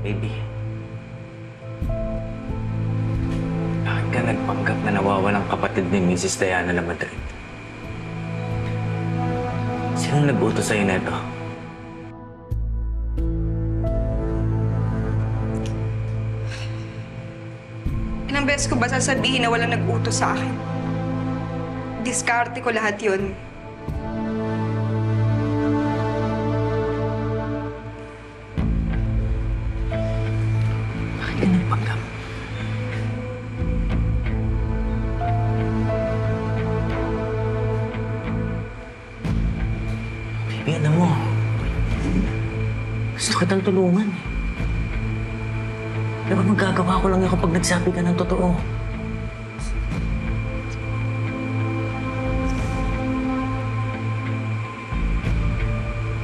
Baby. Bakit ka nagpanggap na nawawalang kapatid ni Mrs. Diana na Madrid? Sino nag-utos sa'yo neto? Ilang beses ko ba sasabihin na walang nag-utos sa akin? Diskarte ko lahat yun. Mo. Gusto kitang tulungan eh. Pero magagawa ko lang yan kapag nagsabi ka ng totoo.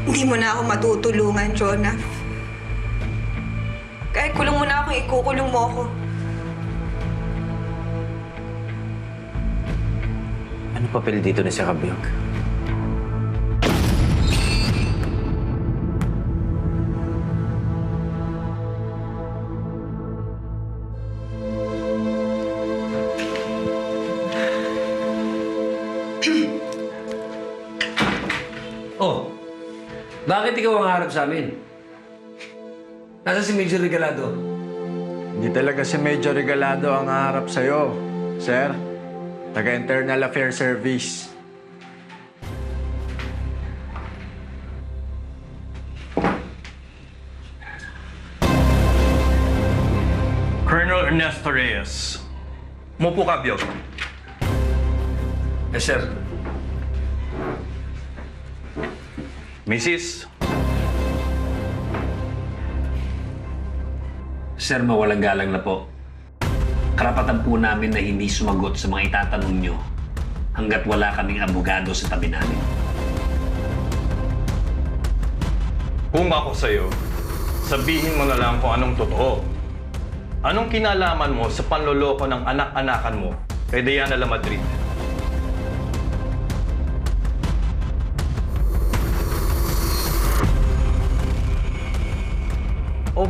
Hindi mo na ako matutulungan, Jonah. Kahit kulong mo na ako, ikukulong mo ako. Ano papel dito ni Sir Kabyog? Oh, bakit ikaw ang harap sa amin? Nasa si Major Regalado? Hindi talaga si Major Regalado ang haharap sa'yo, sir. Taga-Internal Affairs Service. Colonel Ernesto Reyes. Mupo ka, Biyog. Yes, sir. Mrs. Sir, mawalang galang na po. Karapatan po namin na hindi sumagot sa mga itatanong nyo hanggat wala kaming abogado sa tabi namin. Kung ako sa'yo, sabihin mo na lang kung anong totoo. Anong kinalaman mo sa panloloko ng anak-anakan mo kay Diana La Madrid?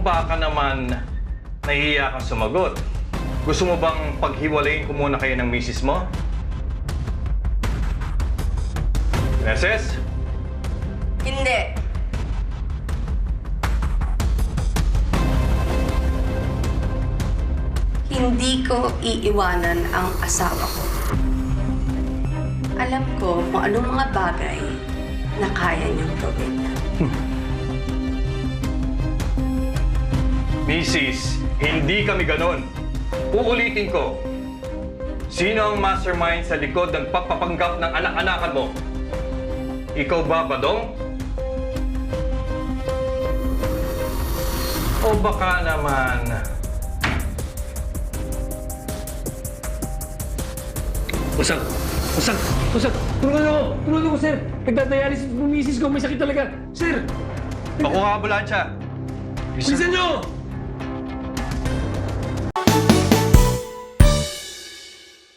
Baka naman nahihiya kang sumagot? Gusto mo bang paghiwalayin ko muna kayo ng misis mo? Princess? Hindi. Hindi ko iiwanan ang asawa ko. Alam ko kung anong mga bagay na kaya niyong gawin. Mrs., hindi kami ganon. Uulitin ko. Sino ang mastermind sa likod ng pagpapanggap ng anak-anakan mo? Ikaw ba, Badong? O baka naman... Usag! Usag! Usag! Tulungan ako! Tulungan ako, sir! Nagdadialysis yung misis ko. May sakit talaga. Sir! Pakuha ka ambulansya. Bilisan nyo!